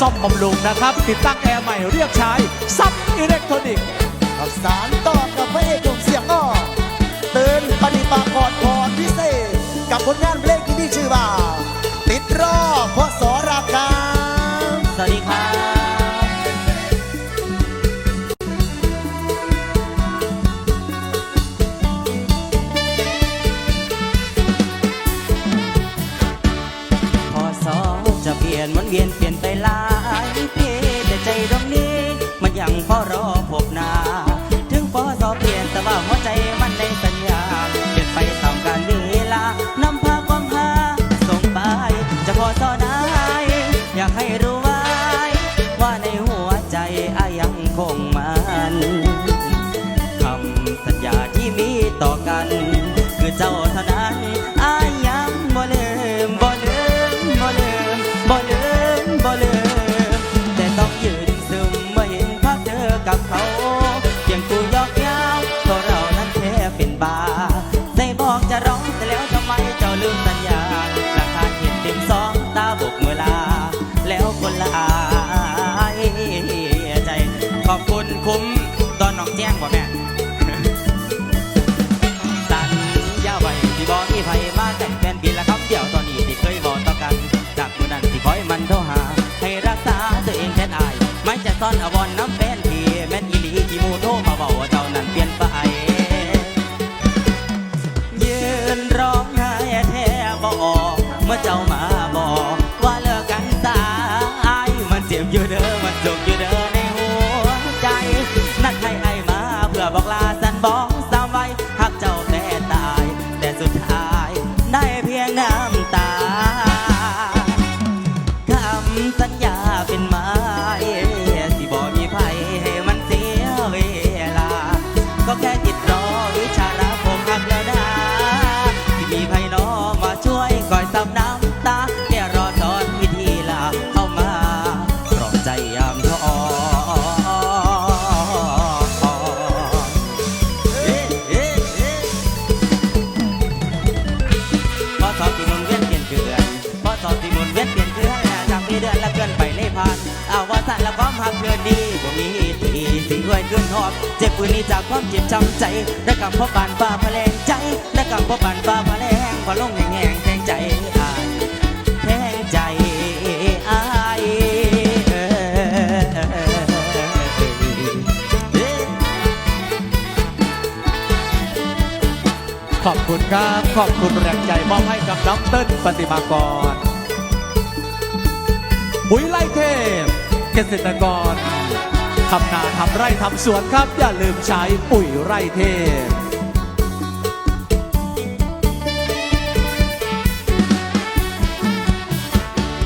ซ่อมบำรุงนะครับ ติดตั้งแอร์ใหม่เรียกใช้ซับอิเล็กทรอนิกส์กับสารต่อกับพระเอกหนุ่มเสียงอ้อเตือนปฏิปากรพรพิเศษ กับผลงานเพลงที่มีชื่อว่า จะเปลี่ยนมันเวียนเปลี่ยนไปหลายปีแต่ใจตรงนี้ มันยังพอรอพบนา ถึงพอสอเปลี่ยนแต่ว่าหัวใจมันได้สัญญา เปลี่ยนไปตามกาลเวลานำพาความหาส่งไป จะพอสอได้อยากให้รู้ไว้ ว่าในหัวใจอายังคงมันคำสัญญาที่มีต่อกัน คือเจ้า บาใจบอกจะร้องแต่แล้วทำไมเจ้าลืมสัญญาหลักฐานเห็นเต็มสองตาบกเมื่อลา แล้วคนละอายใจ ขอบคุณคุ้มตอนน้องแจ้งบ่แม่สัญญาไว้ที่บอกมีไผมาแต่งแฟนปีละคำเดียวตอนนี้ที่เคยบอกต่อกันจากมือนั้นที่คอยมันโทรหา ให้รักษาตัวเองแทนอาย ไม่จะซ่อนอวรน้ำแฟน บ ความหักเกินดีบ่มีทีสิ่งด้วยเกินหอบเจ็บปืนนี้จากความเจ็บช้ำใจได้กำพอบานฟ้าพะแลงใจได้กำพอบานฟ้าพะแลงพอลงแห้งแทงใจอายแทงใจอายเอ่ยขอบคุณครับ ขอบคุณแรงใจมอบให้กับน้องเติ้ลปฏิมากรปุ๋ยไล่เทพ เกษตรกรทำนาทำไร่ทำสวนครับ อย่าลืมใช้ปุ๋ยไร่เทพ